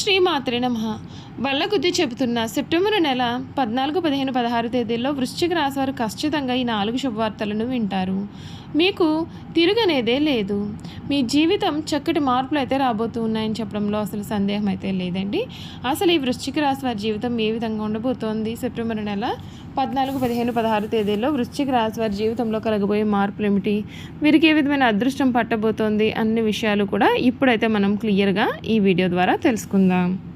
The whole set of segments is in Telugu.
శ్రీ మాత్రే నమ. బల్ల కొద్ది చెబుతున్న సెప్టెంబర్ నెల పద్నాలుగు పదిహేను పదహారు తేదీల్లో వృశ్చిక రాశి వారు ఖచ్చితంగా ఈ నాలుగు శుభవార్తలను వింటారు. మీకు తిరుగనేదే లేదు. మీ జీవితం చక్కటి మార్పులు అయితే రాబోతూ ఉన్నాయని చెప్పడంలో అసలు సందేహం అయితే లేదండి. అసలు ఈ వృశ్చిక రాశి వారి జీవితం ఏ విధంగా ఉండబోతోంది? సెప్టెంబర్ నెల పద్నాలుగు పదిహేను పదహారు తేదీల్లో వృశ్చిక రాశి వారి జీవితంలో కలగబోయే మార్పులు ఏమిటి వీరికి ఏ విధమైన అదృష్టం పట్టబోతోంది? అన్ని విషయాలు కూడా ఇప్పుడైతే మనం క్లియర్గా ఈ వీడియో ద్వారా తెలుసుకుందాం.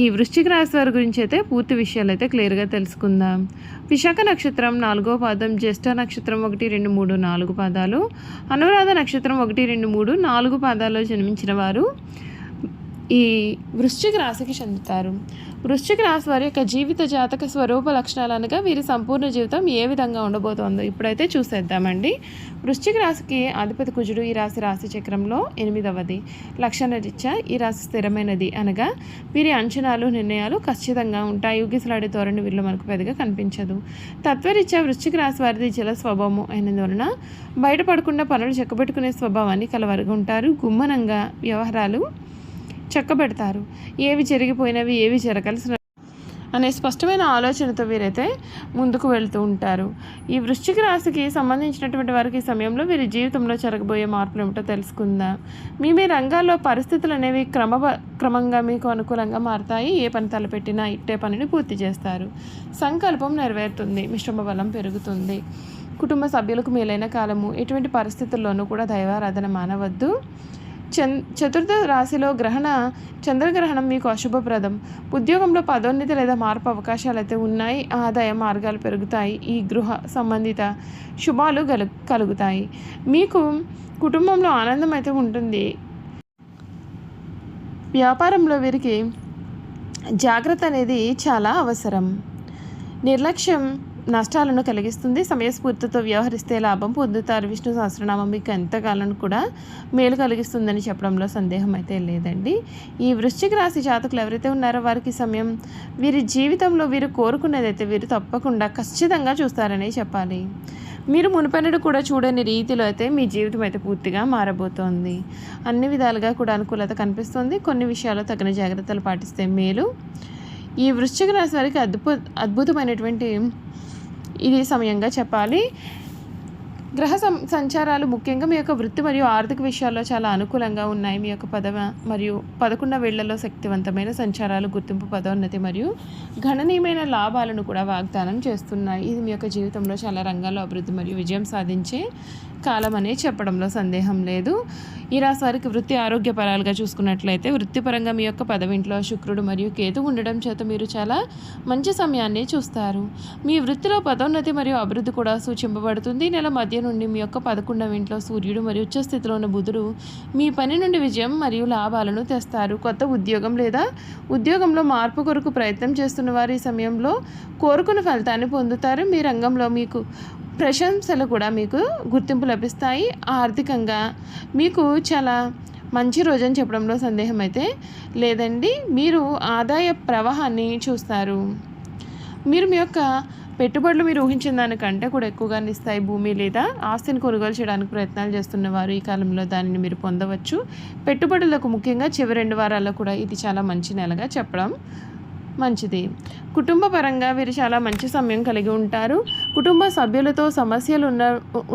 ఈ వృశ్చిక రాశి వారి గురించి అయితే పూర్తి విషయాలు అయితే క్లియర్గా తెలుసుకుందాం. విశాఖ నక్షత్రం నాలుగో పాదం జ్యేష్ఠ నక్షత్రం ఒకటి రెండు మూడు నాలుగు పాదాలు అనురాధ నక్షత్రం ఒకటి రెండు మూడు నాలుగు పాదాల్లో జన్మించిన వారు. ఈ వృశ్చిక రాశికి చెందుతారు. వృశ్చిక రాశి వారి యొక్క జీవిత జాతక స్వరూప లక్షణాలు అనగా వీరి సంపూర్ణ జీవితం ఏ విధంగా ఉండబోతోందో ఇప్పుడైతే చూసేద్దామండి. వృశ్చిక రాశికి అధిపతి కుజుడు ఈ రాశి రాశి చక్రంలో ఎనిమిదవది. లక్షణ రీత్యా ఈ రాశి స్థిరమైనది అనగా వీరి అంచనాలు నిర్ణయాలు ఖచ్చితంగా ఉంటాయి. యుగిసలాడే ధోరణి వీళ్ళు మనకు పెద్దగా కనిపించదు. తత్వరీత్యా వృశ్చిక రాశి వారిది జల స్వభావము అయినందువలన బయటపడకుండా పనులు చెక్కబెట్టుకునే స్వభావాన్ని కలవరుగా ఉంటారు. గుమ్మనంగా వ్యవహారాలు చెక్కబెడతారు. ఏవి జరిగిపోయినవి ఏవి జరగాల్సిన అనే స్పష్టమైన ఆలోచనతో వీరైతే ముందుకు వెళ్తూ ఉంటారు. ఈ వృశ్చిక రాశికి సంబంధించినటువంటి వారికి ఈ సమయంలో వీరి జీవితంలో జరగబోయే మార్పులు ఏమిటో తెలుసుకుందాం. మీ మీ రంగాల్లో పరిస్థితులు అనేవి క్రమ క్రమంగా మీకు అనుకూలంగా మారతాయి. ఏ పని తలపెట్టినా ఇట్టే పనిని పూర్తి చేస్తారు. సంకల్పం నెరవేరుతుంది. మిశ్రమ బలం పెరుగుతుంది. కుటుంబ సభ్యులకు మేలైన కాలము ఎటువంటి పరిస్థితుల్లోనూ కూడా దైవారాధన మానవద్దు. చంద్ చతుర్థ రాశిలో గ్రహణ చంద్రగ్రహణం మీకు అశుభప్రదం. ఉద్యోగంలో పదోన్నతి లేదా మార్పు అవకాశాలు అయితే ఉన్నాయి. ఆదాయ మార్గాలు పెరుగుతాయి. ఈ గృహ సంబంధిత శుభాలు గలు కలుగుతాయి. మీకు కుటుంబంలో ఆనందం అయితే ఉంటుంది. వ్యాపారంలో వీరికి జాగ్రత్త అనేది చాలా అవసరం. నిర్లక్ష్యం నష్టాలను కలిగిస్తుంది. సమయస్ఫూర్తితో వ్యవహరిస్తే లాభం పొందుతారు. విష్ణు సహస్రనామం మీకు ఎంతకాలం కూడా మేలు కలిగిస్తుందని చెప్పడంలో సందేహం అయితే లేదండి. ఈ వృశ్చిక రాశి జాతకులు ఎవరైతే ఉన్నారో వారికి సమయం వీరి జీవితంలో వీరు కోరుకున్నదైతే వీరు తప్పకుండా ఖచ్చితంగా చూస్తారనే చెప్పాలి. మీరు మునుపెన్నడు కూడా చూడని రీతిలో అయితే మీ జీవితం అయితే పూర్తిగా మారబోతోంది. అన్ని విధాలుగా కూడా అనుకూలత కనిపిస్తుంది. కొన్ని విషయాల్లో తగిన జాగ్రత్తలు పాటిస్తే మేలు. ఈ వృశ్చిక రాశి వారికి అద్భుత అద్భుతమైనటువంటి ఇది సమయంగా చెప్పాలి. గ్రహ సం సంచారాలు ముఖ్యంగా మీ యొక్క వృత్తి మరియు ఆర్థిక విషయాల్లో చాలా అనుకూలంగా ఉన్నాయి. మీ యొక్క పదవ మరియు పదకొండవ వేళ్ళలో శక్తివంతమైన సంచారాలు గుర్తింపు పదోన్నతి మరియు గణనీయమైన లాభాలను కూడా వాగ్దానం చేస్తున్నాయి. ఇది మీ యొక్క జీవితంలో చాలా రంగాల్లో అభివృద్ధి మరియు విజయం సాధించే కాలం అనే చెప్పడంలో సందేహం లేదు. ఈ రాశి వారికి వృత్తి ఆరోగ్యపరాలుగా చూసుకున్నట్లయితే వృత్తిపరంగా మీ యొక్క పదవింట్లో శుక్రుడు మరియు కేతు ఉండడం చేత మీరు చాలా మంచి సమయాన్ని చూస్తారు. మీ వృత్తిలో పదోన్నతి మరియు అభివృద్ధి కూడా సూచింపబడుతుంది. నెల మధ్య నుండి మీ యొక్క పదకొండవ ఇంట్లో సూర్యుడు మరియు ఉచ్చస్థితిలో ఉన్న బుధుడు మీ పని నుండి విజయం మరియు లాభాలను తెస్తారు. కొత్త ఉద్యోగం లేదా ఉద్యోగంలో మార్పు కొరకు ప్రయత్నం చేస్తున్న వారి సమయంలో కోరుకున్న ఫలితాన్ని పొందుతారు. మీ రంగంలో మీకు ప్రశంసలు కూడా మీకు గుర్తింపు లభిస్తాయి. ఆర్థికంగా మీకు చాలా మంచి రోజు అని చెప్పడంలో సందేహం అయితే లేదండి. మీరు ఆదాయ ప్రవాహాన్ని చూస్తారు. మీరు మీ యొక్క పెట్టుబడులు మీరు ఊహించిన దానికంటే కూడా ఎక్కువగా ఇస్తాయి భూమి లేదా ఆస్తిని కొనుగోలు చేయడానికి ప్రయత్నాలు చేస్తున్న వారు ఈ కాలంలో దానిని మీరు పొందవచ్చు. పెట్టుబడులకు ముఖ్యంగా చివరి రెండు వారాల్లో కూడా ఇది చాలా మంచి నెలగా చెప్పడం మంచిది. కుటుంబ పరంగా వీరు చాలా మంచి సమయం కలిగి ఉంటారు. కుటుంబ సభ్యులతో సమస్యలు ఉన్న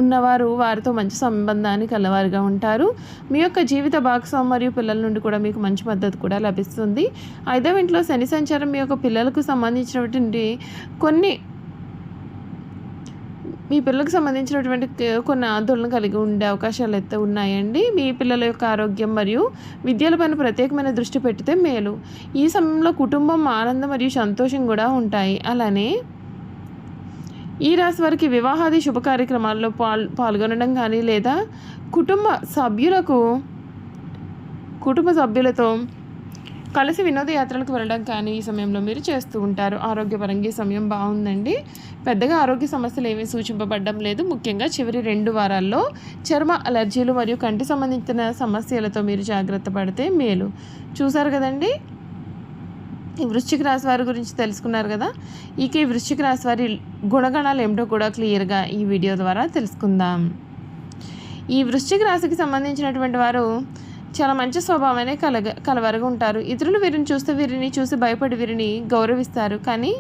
ఉన్నవారు వారితో మంచి సంబంధాన్ని కలవారుగా ఉంటారు. మీ యొక్క జీవిత భాగస్వామి మరియు పిల్లల నుండి కూడా మీకు మంచి మద్దతు కూడా లభిస్తుంది. ఐదవ ఇంట్లో శని సంచారం మీ యొక్క పిల్లలకు సంబంధించినటువంటి కొన్ని మీ పిల్లలకు సంబంధించినటువంటి కొన్ని ఆందోళన కలిగి ఉండే అవకాశాలు అయితే ఉన్నాయండి. మీ పిల్లల యొక్క ఆరోగ్యం మరియు విద్యలపైన ప్రత్యేకమైన దృష్టి పెడితే మేలు. ఈ సమయంలో కుటుంబం ఆనందం మరియు సంతోషం కూడా ఉంటాయి. అలానే ఈ రాశి వారికి వివాహాది శుభ కార్యక్రమాల్లో పాల్ పాల్గొనడం కానీ లేదా కుటుంబ సభ్యులకు కుటుంబ సభ్యులతో కలిసి వినోదయాత్రలకు వెళ్ళడం కానీ ఈ సమయంలో మీరు చేస్తూ ఉంటారు. ఆరోగ్యపరంగా ఈ సమయం బాగుందండి. పెద్దగా ఆరోగ్య సమస్యలు ఏమీ సూచింపబడడం లేదు. ముఖ్యంగా చివరి రెండు వారాల్లో చర్మ అలర్జీలు మరియు కంటి సంబంధించిన సమస్యలతో మీరు జాగ్రత్త పడితే మేలు. చూసారు కదండి? ఈ వృశ్చిక రాశి వారి గురించి తెలుసుకున్నారు కదా? ఇక ఈ వృశ్చిక రాశి వారి గుణగణాలు ఏమిటో కూడా క్లియర్గా ఈ వీడియో ద్వారా తెలుసుకుందాం. ఈ వృశ్చిక రాశికి సంబంధించినటువంటి వారు చాలా మంచి స్వభావాన్ని కలగ కలవరగా ఉంటారు ఇతరులు వీరిని చూస్తే వీరిని చూసి భయపడి వీరిని గౌరవిస్తారు. కానీ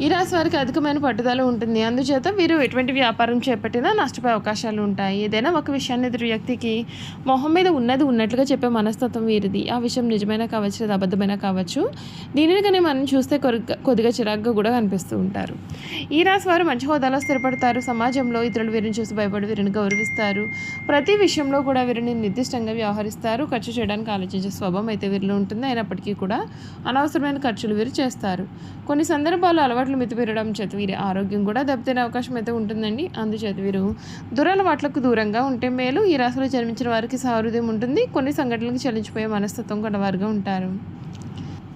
ఈ రాశి వారికి అధికమైన పట్టుదల ఉంటుంది. అందుచేత వీరు ఎటువంటి వ్యాపారం చేపట్టినా నష్టపోయే అవకాశాలు ఉంటాయి. ఏదైనా ఒక విషయాన్ని ఎదురు వ్యక్తికి మొహం మీద ఉన్నది ఉన్నట్లుగా చెప్పే మనస్తత్వం వీరిది. ఆ విషయం నిజమైనా కావచ్చు లేదా అబద్ధమైనా కావచ్చు దీనిని కానీ మనం చూస్తే కొద్దిగా కొద్దిగా చిరాగ్గా కూడా కనిపిస్తూ ఉంటారు. ఈ రాశి వారు మంచి హోదాలో స్థిరపడతారు. సమాజంలో ఇతరులు వీరిని చూసి భయపడి వీరిని గౌరవిస్తారు. ప్రతి విషయంలో కూడా వీరిని నిర్దిష్టంగా వ్యవహరిస్తారు. ఖర్చు చేయడానికి ఆలోచించే స్వభావం అయితే వీరిలో ఉంటుంది. అయినప్పటికీ కూడా అనవసరమైన ఖర్చులు వీరు చేస్తారు. కొన్ని సందర్భాల్లో అలవాట్లు మితిపెరగడం చేత వీరి ఆరోగ్యం కూడా దెబ్బతినే అవకాశం అయితే ఉంటుందండి. అందుచేత వీరు దురలవాట్లకు దూరంగా ఉంటే మేలు. ఈ రాశిలో జన్మించిన వారికి సహృదయం ఉంటుంది. కొన్ని సంఘటనలకు చలించిపోయే మనస్తత్వం కొన్నవారుగా ఉంటారు.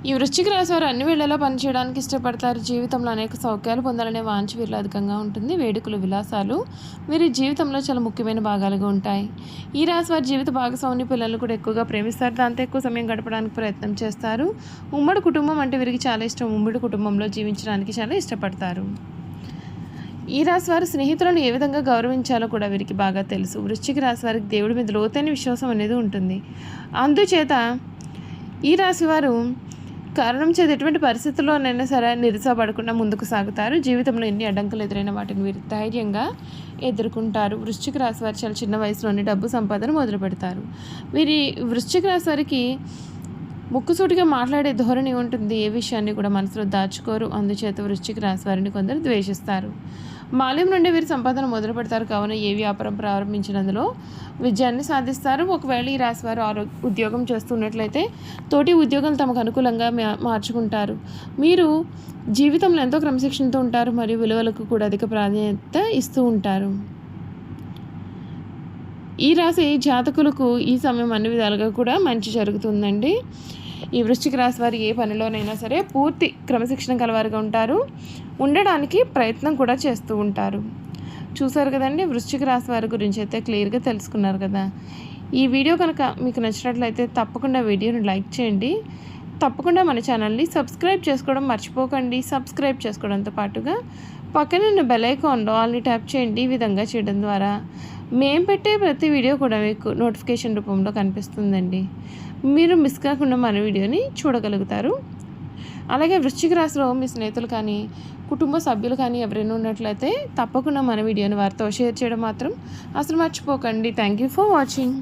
ఈ వృశ్చిక రాశి వారు అన్ని వేళలా పనిచేయడానికి ఇష్టపడతారు. జీవితంలో అనేక సౌఖ్యాలు పొందాలనే వాంఛ వీరిలో అధికంగా ఉంటుంది. వేడుకలు విలాసాలు వీరి జీవితంలో చాలా ముఖ్యమైన భాగాలుగా ఉంటాయి. ఈ రాశి వారి జీవిత భాగస్వామి పిల్లలు కూడా ఎక్కువగా ప్రేమిస్తారు. దాంతో ఎక్కువ సమయం గడపడానికి ప్రయత్నం చేస్తారు. ఉమ్మడి కుటుంబం అంటే వీరికి చాలా ఇష్టం. ఉమ్మడి కుటుంబంలో జీవించడానికి చాలా ఇష్టపడతారు. ఈ రాశి వారి స్నేహితులను ఏ విధంగా గౌరవించాలో కూడా వీరికి బాగా తెలుసు. వృశ్చిక రాశి వారికి దేవుడి మీద లోతైన విశ్వాసం అనేది ఉంటుంది. అందుచేత ఈ రాశి వారు కారణం చేత ఎటువంటి పరిస్థితుల్లోనైనా సరే నిరుత్సాహపడకుండా ముందుకు సాగుతారు. జీవితంలో ఎన్ని అడ్డంకులు ఎదురైన వాటిని వీరు ధైర్యంగా ఎదుర్కొంటారు. వృశ్చిక రాశి వారు చాలా చిన్న వయసులోనే డబ్బు సంపాదన మొదలు పెడతారు. వీరి వృశ్చిక రాశి వారికి ముక్కుసూటిగా మాట్లాడే ధోరణి ఉంటుంది. ఏ విషయాన్ని కూడా మనసులో దాచుకోరు. అందుచేత వృశ్చిక రాశి వారిని కొందరు ద్వేషిస్తారు. బాల్యం నుండి వీరు సంపాదన మొదలు పెడతారు. కావున ఏ వ్యాపారం ప్రారంభించినందులో విజయాన్ని సాధిస్తారు. ఒకవేళ ఈ రాశి వారు ఆరో ఉద్యోగం చేస్తున్నట్లయితే తోటి ఉద్యోగాలు తమకు అనుకూలంగా మా- మార్చుకుంటారు. మీరు జీవితంలో ఎంతో క్రమశిక్షణతో ఉంటారు. మరియు విలువలకు కూడా అధిక ప్రాధాన్యత ఇస్తూ ఉంటారు. ఈ రాశి జాతకులకు ఈ సమయం అన్ని విధాలుగా కూడా మంచి జరుగుతుందండి. ఈ వృశ్చిక రాశి వారు ఏ పనిలోనైనా సరే పూర్తి క్రమశిక్షణ కలవారుగా ఉంటారు. ఉండడానికి ప్రయత్నం కూడా చేస్తూ ఉంటారు. చూసారు కదండి? వృశ్చిక రాశి వారి గురించి అయితే క్లియర్గా తెలుసుకున్నారు కదా. ఈ వీడియో కనుక మీకు నచ్చినట్లయితే తప్పకుండా వీడియోని లైక్ చేయండి. తప్పకుండా మన ఛానల్ని సబ్స్క్రైబ్ చేసుకోవడం మర్చిపోకండి. సబ్స్క్రైబ్ చేసుకోవడంతో పాటుగా పక్కన ఉన్న బెల్ ఐకాన్లో ఆల్ని ట్యాప్ చేయండి ఈ విధంగా చేయడం ద్వారా. మేము పెట్టే ప్రతి వీడియో కూడా మీకు నోటిఫికేషన్ రూపంలో కనిపిస్తుందండి. మీరు మిస్ కాకుండా మన వీడియోని చూడగలుగుతారు. అలాగే వృశ్చిక రాశిలో మీ స్నేహితులు కానీ కుటుంబ సభ్యులు కానీ ఎవరైనా ఉన్నట్లయితే తప్పకుండా మన వీడియోని వారితో షేర్ చేయడం మాత్రం అసలు మర్చిపోకండి. Thank you for watching